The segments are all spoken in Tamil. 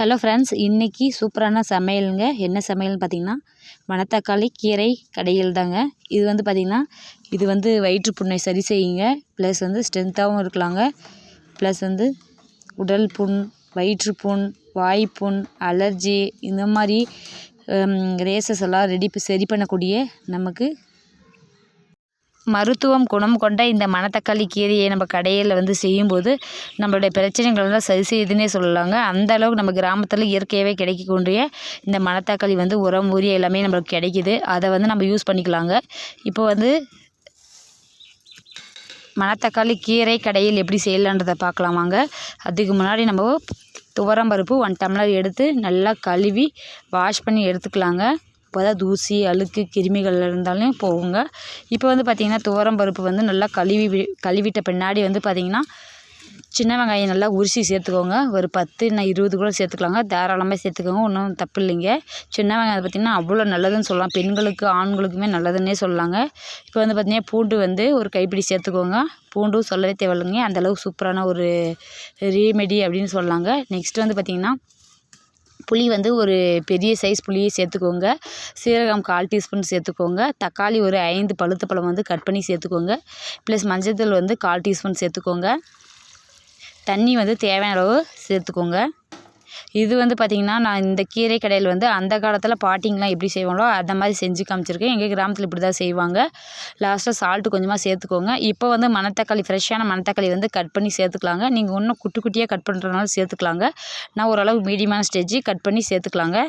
ஹலோ ஃப்ரெண்ட்ஸ் இன்றைக்கி சூப்பரான சமையலுங்க. என்ன சமையல்னு பார்த்தீங்கன்னா மணத்தக்காளி கீரை கடையில் தாங்க இது வந்து பார்த்திங்கன்னா இது வந்து வயிற்று புண்ணை சரி செய்யுங்க. ப்ளஸ் வந்து ஸ்ட்ரென்த்தாகவும் இருக்கலாங்க. ப்ளஸ் வந்து உடல் புண் வயிற்று புண் வாய்ப்புண் அலர்ஜி இந்த மாதிரி ரேசஸ் எல்லாம் ரெடி சரி பண்ணக்கூடிய நமக்கு மருத்துவம் குணம் கொண்ட இந்த மணத்தக்காளி கீரையை நம்ம கடையில் வந்து செய்யும்போது நம்மளுடைய பிரச்சனைகள் எல்லாம் சரி செய்யுதுன்னே சொல்லலாங்க. அந்த அளவுக்கு நம்ம கிராமத்தில் இயற்கையாகவே கிடைக்கக்கூடிய இந்த மணத்தக்காளி வந்து உரம் ஊரிய எல்லாமே நம்மளுக்கு கிடைக்கிது. அதை வந்து நம்ம யூஸ் பண்ணிக்கலாங்க. இப்போ வந்து மணத்தக்காளி கீரை கடையில் எப்படி செய்யலான்றதை பார்க்கலாமாங்க. அதுக்கு முன்னாடி நம்ம துவரம் பருப்பு ஒன் டம்ளர் எடுத்து நல்லா கழுவி வாஷ் பண்ணி எடுத்துக்கலாங்க. அப்போ தான் தூசி அழுக்கு கிருமிகள் இருந்தாலும் போகுங்க. இப்போ வந்து பார்த்திங்கன்னா துவரம் பருப்பு வந்து நல்லா கழுவி கழுவிட்ட பின்னாடி வந்து பார்த்திங்கன்னா சின்ன வெங்காயம் நல்லா உரிசி சேர்த்துக்கோங்க. ஒரு பத்து இல்லை இருபது கூட சேர்த்துக்கலாங்க. தாராளமாக சேர்த்துக்கோங்க. ஒன்றும் தப்பு இல்லைங்க. சின்ன வெங்காயம் பார்த்திங்கன்னா அவ்வளோ நல்லதுன்னு சொல்லலாம். பெண்களுக்கு ஆண்களுக்குமே நல்லதுன்னே சொல்லலாங்க. இப்போ வந்து பார்த்திங்கன்னா பூண்டு வந்து ஒரு கைப்பிடி சேர்த்துக்கோங்க. பூண்டும் சொல்லவே தேவையில்லைங்க. அந்தளவுக்கு சூப்பரான ஒரு ரீமெடி அப்படின்னு சொல்லலாங்க. நெக்ஸ்ட் வந்து பார்த்திங்கன்னா புளி வந்து ஒரு பெரிய சைஸ் புளியை சேர்த்துக்கோங்க. சீரகம் கால் டீஸ்பூன் சேர்த்துக்கோங்க. தக்காளி ஒரு ஐந்து பழுத்த பழம் வந்து கட் பண்ணி சேர்த்துக்கோங்க. ப்ளஸ் மஞ்சள் தூள் வந்து கால் டீஸ்பூன் சேர்த்துக்கோங்க. தண்ணி வந்து தேவையான அளவு சேர்த்துக்கோங்க. இது வந்து பார்த்திங்கன்னா நான் இந்த கீரை கடையில் வந்து அந்த காலத்தில் பாட்டிங்கெலாம் எப்படி செய்வாங்களோ அந்த மாதிரி செஞ்சு காமிச்சிருக்கேன். எங்கள் கிராமத்தில் இப்படி தான் செய்வாங்க லாஸ்ட்டாக சால்ட்டு கொஞ்சமாக சேர்த்துக்கோங்க. இப்போ வந்து மணத்தக்காளி ஃப்ரெஷ்ஷான மணத்தக்காளி வந்து கட் பண்ணி சேர்த்துக்கலாங்க. நீங்கள் இன்னும் குட்டி குட்டியாக கட் பண்ணுறதுனால சேர்த்துக்கலாங்க. நான் ஓரளவு மீடியமான ஸ்டேஜ் கட் பண்ணி சேர்த்துக்கலாங்க.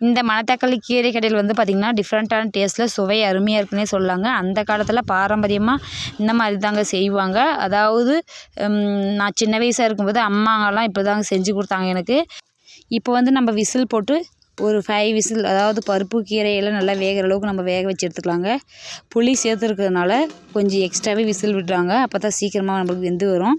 இந்த மணத்தக்காளி கீரை கடையில் வந்து பார்த்திங்கன்னா டிஃப்ரெண்ட்டான டேஸ்ட்டில் சுவை அருமையாக இருக்குன்னே சொல்லாங்க. அந்த காலத்தில் பாரம்பரியமாக இந்த மாதிரி தாங்க செய்வாங்க. அதாவது நான் சின்ன வயசாக இருக்கும்போது அம்மாங்கெல்லாம் இப்படி தாங்க செஞ்சு கொடுத்தாங்க எனக்கு. இப்போ வந்து நம்ம விசில் போட்டு ஒரு ஃபைவ் விசில் அதாவது பருப்பு கீரையெல்லாம் நல்லா வேகிற அளவுக்கு நம்ம வேக வச்சு எடுத்துக்கலாங்க. புளி சேர்த்துருக்கிறதுனால கொஞ்சம் எக்ஸ்ட்ராவே விசில் விடுறாங்க. அப்போ தான் சீக்கிரமாக நம்மளுக்கு வெந்து வரும்.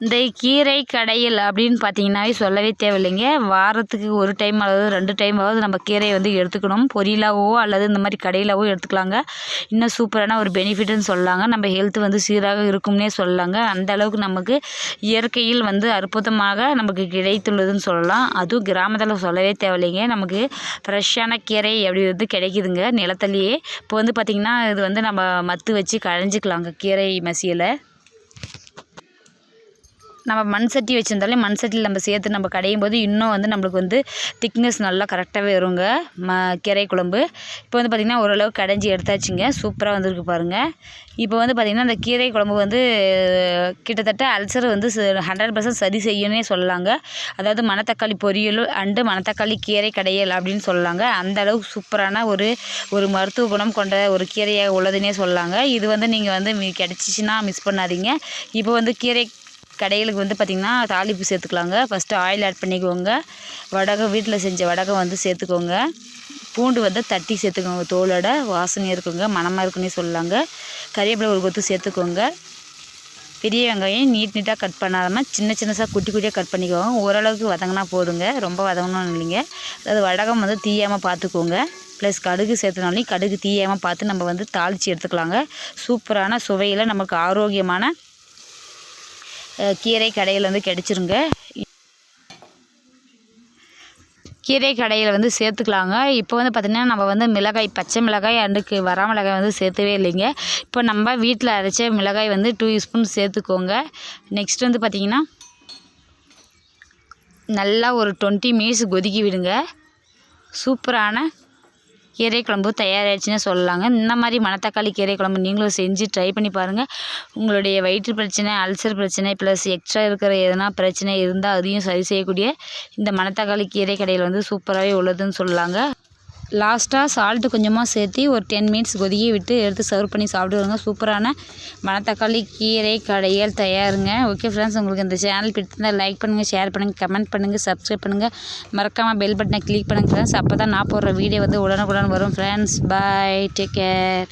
இந்த கீரை கடையில் அப்படின்னு பார்த்தீங்கன்னாவே சொல்லவே தேவையில்லைங்க. வாரத்துக்கு ஒரு டைம் அல்லது ரெண்டு டைமாவது நம்ம கீரையை வந்து எடுத்துக்கணும். பொரியலாவோ அல்லது இந்த மாதிரி கடையிலாவோ எடுத்துக்கலாங்க. இன்னும் சூப்பரான ஒரு பெனிஃபிட்னு சொல்லலாங்க நம்ம ஹெல்த் வந்து சீராக இருக்கும்னே சொல்லலாங்க அந்த அளவுக்கு நமக்கு இயற்கையில் வந்து அற்புதமாக நமக்கு கிடைத்துள்ளதுன்னு சொல்லலாம். அதுவும் கிராமத்தில் சொல்லவே தேவையில்லைங்க. நமக்கு ஃப்ரெஷ்ஷான கீரை அப்படி வந்து கிடைக்குதுங்க. நிலத்துலேயே. இப்போ வந்து பார்த்திங்கன்னா இது வந்து நம்ம மத்து வச்சு களைஞ்சிக்கலாங்க கீரை மசியலை. நம்ம மண் சட்டி வச்சுருந்தாலே மண் சட்டியில் நம்ம சேர்த்து நம்ம கடையும் போது இன்னும் வந்து நம்மளுக்கு வந்து திக்னஸ் நல்லா கரெக்டாகவே வருங்க. ம கீரை குழம்பு. இப்போ வந்து பார்த்திங்கன்னா ஓரளவு கடைஞ்சி எடுத்தாச்சுங்க. சூப்பராக வந்திருக்கு பாருங்கள் இப்போ வந்து பார்த்திங்கன்னா அந்த கீரை குழம்பு வந்து கிட்டத்தட்ட அல்சர் வந்து ஹண்ட்ரட் பர்சன்ட் சரி செய்யணும்னே சொல்லலாங்க. அதாவது மணத்தக்காளி பொரியல் அண்டு மணத்தக்காளி கீரை கடையல் அப்படின்னு சொல்லலாங்க. அந்த அளவுக்கு சூப்பரான ஒரு ஒரு மருத்துவ குணம் கொண்ட ஒரு கீரையாக உள்ளதுன்னே சொல்லலாங்க. இது வந்து நீங்கள் வந்து கிடச்சிச்சின்னா மிஸ் பண்ணாதீங்க. இப்போ வந்து கீரை கடைகளுக்கு வந்து பார்த்திங்கன்னா தாளிப்பு சேர்த்துக்கலாங்க. ஃபஸ்ட்டு ஆயில் ஆட் பண்ணிக்கோங்க. வடகை வீட்டில் செஞ்ச வடகை வந்து சேர்த்துக்கோங்க. பூண்டு வந்து தட்டி சேர்த்துக்கோங்க. தோலோட வாசனையாக இருக்குங்க. மணமாக இருக்குன்னே சொல்லலாங்க. கறிவேப்பிலை ஒரு கொத்து சேர்த்துக்கோங்க. பெரிய வெங்காயம் நீட் நீட்டாக கட் பண்ணாமல் சின்ன சின்னசாக குட்டி குட்டியாக கட் பண்ணிக்கோங்க. ஓரளவுக்கு வதங்கினா போதுங்க. ரொம்ப வதங்கணும்னு இல்லைங்க. அதாவது வடகம் வந்து தீயாமல் பார்த்துக்கோங்க ப்ளஸ் கடுகு சேர்த்தனாலையும் கடுகு தீயாமல் பார்த்து நம்ம வந்து தாளித்து எடுத்துக்கலாங்க. சூப்பரான சுவையில் நமக்கு ஆரோக்கியமான கீரை கடையில் வந்து கிடச்சிருங்க. கீரை கடையில் வந்து சேர்த்துக்கலாங்க. இப்போ வந்து பார்த்திங்கன்னா நம்ம வந்து மிளகாய் பச்சை மிளகாய் அண்டுக்கு வர மிளகாய் வந்து சேர்த்தவே இல்லைங்க. இப்போ நம்ம வீட்டில் அரைச்ச மிளகாய் வந்து டூ ஸ்பூன் சேர்த்துக்கோங்க. நெக்ஸ்ட் வந்து பார்த்திங்கன்னா நல்லா ஒரு டுவெண்ட்டி மினிட்ஸ் கொதிக்கி விடுங்க. சூப்பரான கீரை குழம்பு தயாராகிடுச்சுன்னு சொல்லலாங்க. இந்த மாதிரி மணத்தக்காளி கீரை குழம்பு நீங்களும் செஞ்சு ட்ரை பண்ணி பாருங்கள் உங்களுடைய வயிற்று பிரச்சனை அல்சர் பிரச்சனை ப்ளஸ் எக்ஸ்ட்ரா இருக்கிற எதனா பிரச்சனை இருந்தால் அதையும் சரி செய்யக்கூடிய இந்த மணத்தக்காளி கீரை கடையில் வந்து சூப்பராகவே உள்ளதுன்னு சொல்லலாங்க. லாஸ்ட்டாக சால்ட்டு கொஞ்சமாக சேர்த்து ஒரு டென் மினிட்ஸ் கொதிக்க விட்டு எடுத்து சர்வ் பண்ணி சாப்பிடுவாங்க. சூப்பரான மணத்தக்காளி கீரை கடையல் தயாருங்க. ஓகே ஃப்ரெண்ட்ஸ் உங்களுக்கு இந்த சேனல் பிடித்திருந்தால் லைக் பண்ணுங்கள் ஷேர் பண்ணுங்கள் கமெண்ட் பண்ணுங்கள் சப்ஸ்கிரைப் பண்ணுங்கள் மறக்காமல் பெல் பட்டனை கிளிக் பண்ணுங்கள் ஃப்ரெண்ட்ஸ் அப்போ தான் நான் போடுற வீடியோ வந்து உடனுக்குடன் வரும் ஃப்ரெண்ட்ஸ் பாய் டேக் கேர்